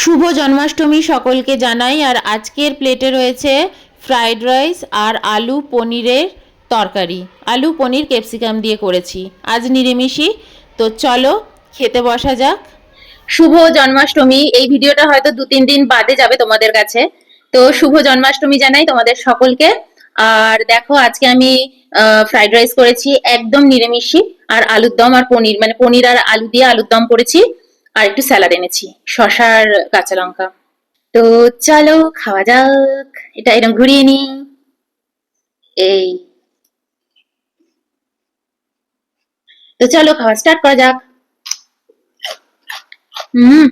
শুভ জন্মাষ্টমী সকলকে জানাই। আর আজকের প্লেটে রয়েছে ফ্রাইড রাইস আর আলু পনিরের তরকারি। আলু, পনির ক্যাপসিকাম দিয়ে করেছি। আজ নিরামিষই। তো চলো, খেতে বসা যাক। শুভ জন্মাষ্টমী। এই ভিডিওটা হয়তো দু, তিন দিন বাদে যাবে তোমাদের কাছে। তো শুভ জন্মাষ্টমী জানাই তোমাদের সকলকে। আর দেখো, আজকে আমি ফ্রাইড রাইস করেছি একদম নিরামিষই। আর আলুর দম আর পনির মানে পনির আর আলু দিয়ে আলুর দম করেছি। আর একটু স্যালাড এনেছি শশার কাঁচা লঙ্কা। তো চলো, খাওয়া যাক। এটা এরকম ঘুরিয়ে নি। এই। তো চলো, খাওয়া স্টার্ট করা যাক। হুম।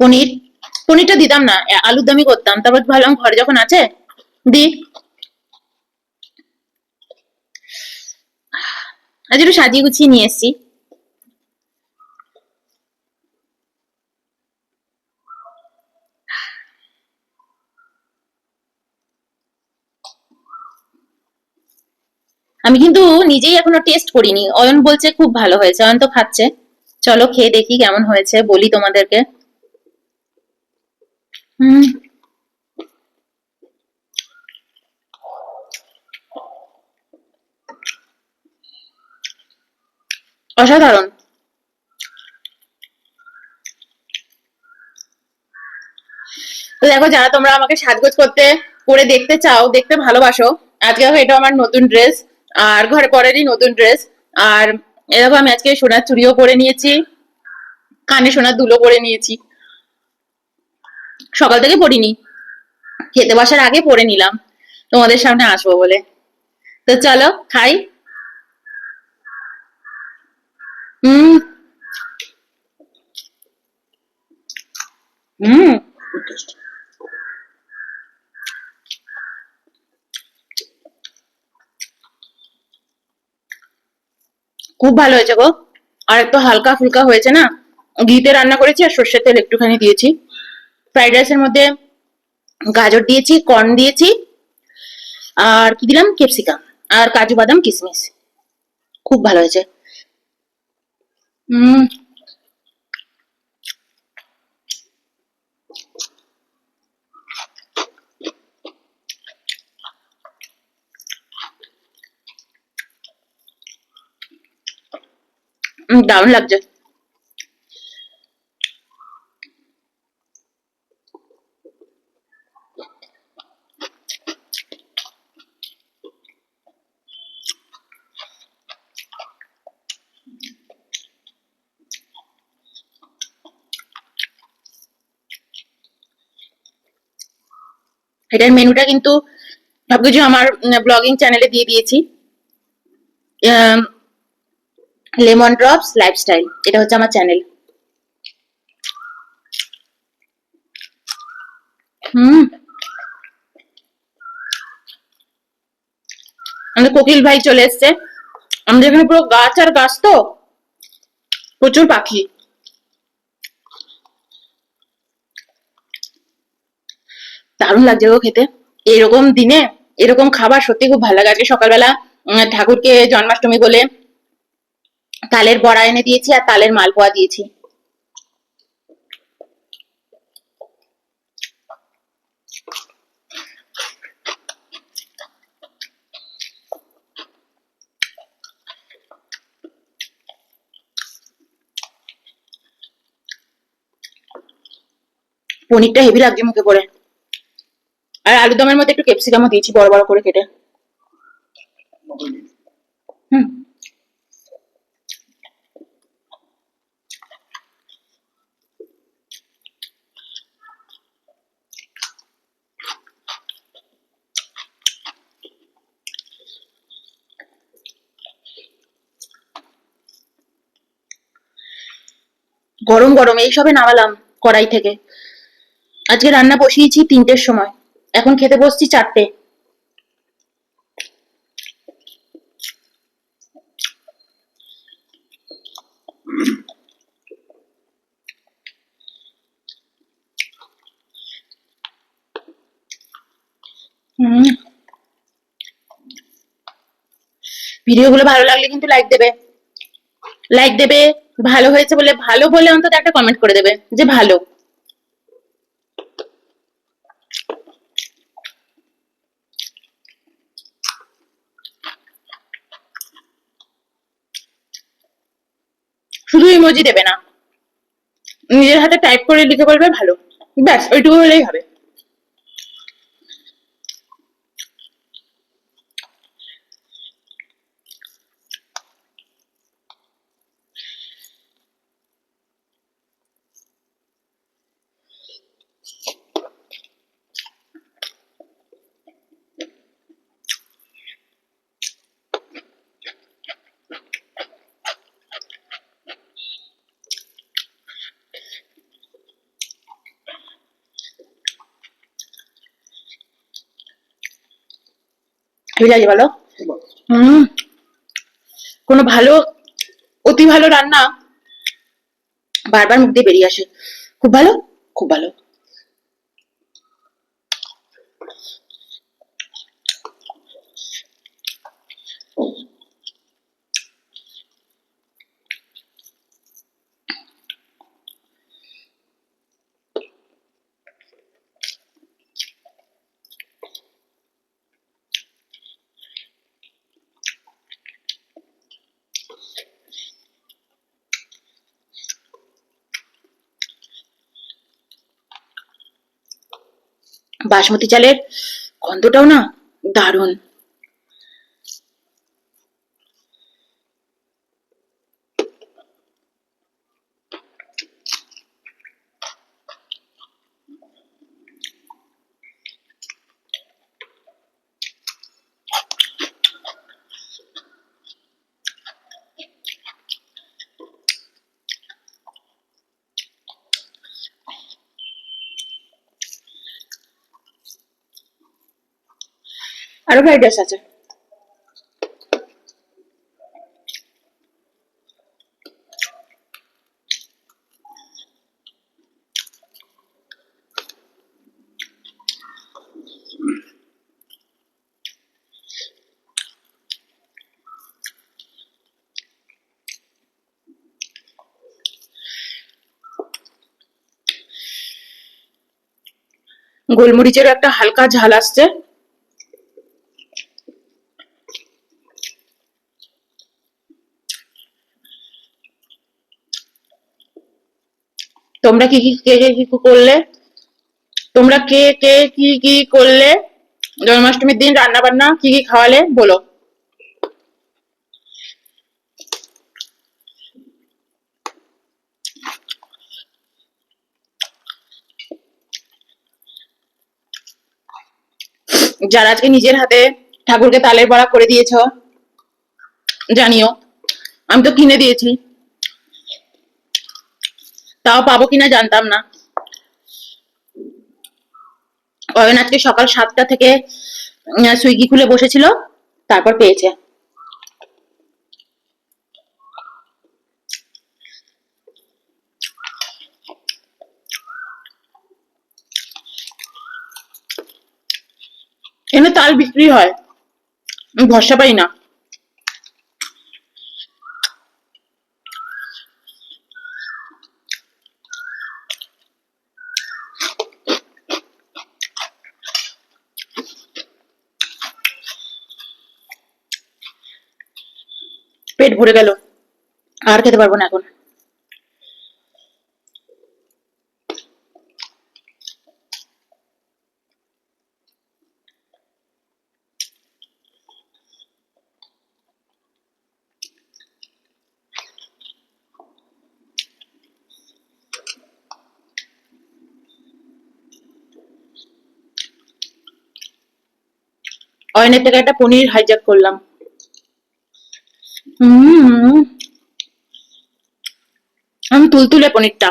পনির, পনিরটা দিতাম না আলুর দমই করতাম। তারপর ভাবলাম ঘরে যখন আছে দি আজ একটু সাজিয়ে গুছিয়ে নিয়ে এসেছি। আমি কিন্তু নিজেই এখনও টেস্ট করিনি। অয়ন বলছে খুব ভালো হয়েছে। অয়ন তো খাচ্ছে। চলো খেয়ে দেখি কেমন হয়েছে। বলি তোমাদেরকে। হুম। অসাধারণ। তো দেখো, যারা তোমরা আমাকে সাজগোজ করতে, করে দেখতে চাও, দেখতে ভালোবাসো, আজকে দেখো এটা আমার নতুন ড্রেস আর ঘরে পরেরই নতুন ড্রেস আর এরকম আমি আজকে সোনার চুড়িও পরে নিয়েছি, কানে সোনার দুলো পরে নিয়েছি। সকাল থেকে পরিনি, খেতে বসার আগে পরে নিলাম, তোমাদের সামনে আসব বলে। তো চলো, খাই। হুম হুম খুব ভালো হয়েছে গো। আর একটু হালকা ফুলকা হয়েছে না? ঘিতে রান্না করেছি আর সর্ষের তেল একটুখানি দিয়েছি। ফ্রাইড রাইসের মধ্যে গাজর দিয়েছি, কর্ন দিয়েছি, আর কি দিলাম? ক্যাপসিকাম। আর কাজু বাদাম কিশমিশ খুব ভালো হয়েছে। হুম উম, দারুণ লাগছে এটার মেনুটা কিন্তু সবকিছু আমার ব্লগিং চ্যানেলে দিয়ে দিয়েছি। লেমন ড্রপস লাইফস্টাইল এটা হচ্ছে আমার চ্যানেল হুম। আমাদের কোকিল ভাই চলে এসছে। আমাদের এখানে পুরো গাছ আর গাছ তো? প্রচুর পাখি। দারুণ লাগছে গো খেতে। এরকম দিনে, এরকম খাবার সত্যি খুব ভালো লাগে। সকালবেলা ঠাকুরকে জন্মাষ্টমী বলে তালের বড়া এনে দিয়েছি আর তালের মালপোয়া দিয়েছি। পনিরটা হেভি লাগছে মুখে পড়ে। আর আলু দমের মধ্যে একটু ক্যাপসিকামও দিয়েছি, বড় বড় করে কেটে। হুম। গরম গরম, এইসবে নামালাম কড়াই থেকে। আজকে রান্না বসিয়েছি তিনটের সময়। এখন খেতে বসছি চারটে। ভিডিওগুলো ভালো লাগলে কিন্তু লাইক দেবে। লাইক দেবে, ভালো হয়েছে বলে, ভালো বলে অন্তত একটা কমেন্ট করে দেবে যে ভালো। শুধু ইমোজি দেবে না। নিজের হাতে টাইপ করে লিখে বলবে, ভালো। ব্যাস, ওইটুকু হলেই হবে। লাগে বলো। হুম। কোনো ভালো, অতি ভালো রান্না বারবার মুখ দিয়ে বেরিয়ে আসে। খুব ভালো? খুব ভালো। বাসমতি চালের গন্ধটাও না দারুণ। আরও ফ্রাইড আছে। গোলমরিচের একটা হালকা ঝাল আসছে। তোমরা কি কি, কে কে কি করলে? তোমরা কে কে কি কি করলে? জন্মাষ্টমীর দিন রান্না বান্না কি কি খাওয়ালে? বলো। যারা আজকে নিজের হাতে ঠাকুরকে তালের বড়া করে দিয়েছ, জানিও, আমি তো কিনে দিয়েছি। তাও পাবো কিনা জানতাম না। অয়ন আজকে সকাল সাতটা থেকে সুইগি খুলে বসেছিল, তারপর পেয়েছে। এখানে তাল বিক্রি হয়। ভরসা পাই না। পেট ভরে গেল। আর খেতে পারব না এখন। অয়নের থেকে একটা পনির হাইজ্যাক করলাম। হুম আমি তুলতুলে পনিরটা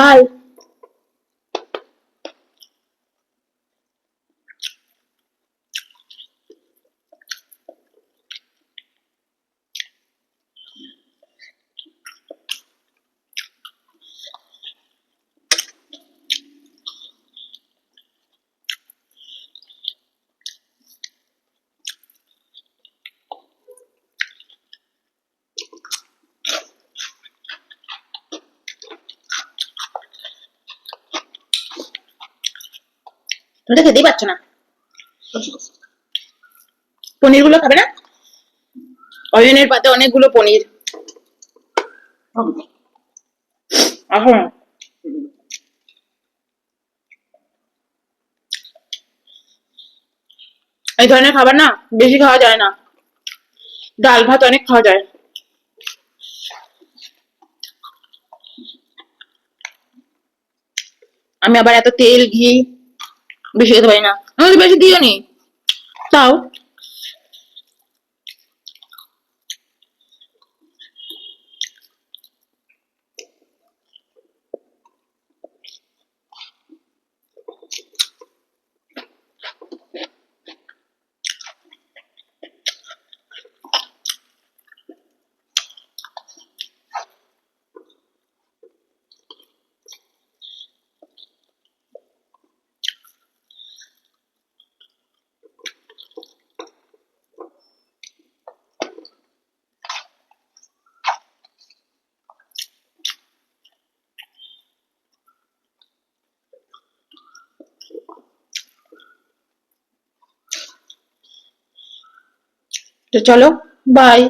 ঝাল তুমি তো খেতেই পারছ না। পনিরগুলো খাবে না? অয়নের পাতে অনেকগুলো পনির। এখন এই ধরনের খাবার না বেশি খাওয়া যায় না। ডাল ভাত অনেক খাওয়া যায়। আমি আবার এত তেল, ঘি বেশি খেতে পারি না। আমি তো বেশি দিও নি। তাও। তো চলো বাই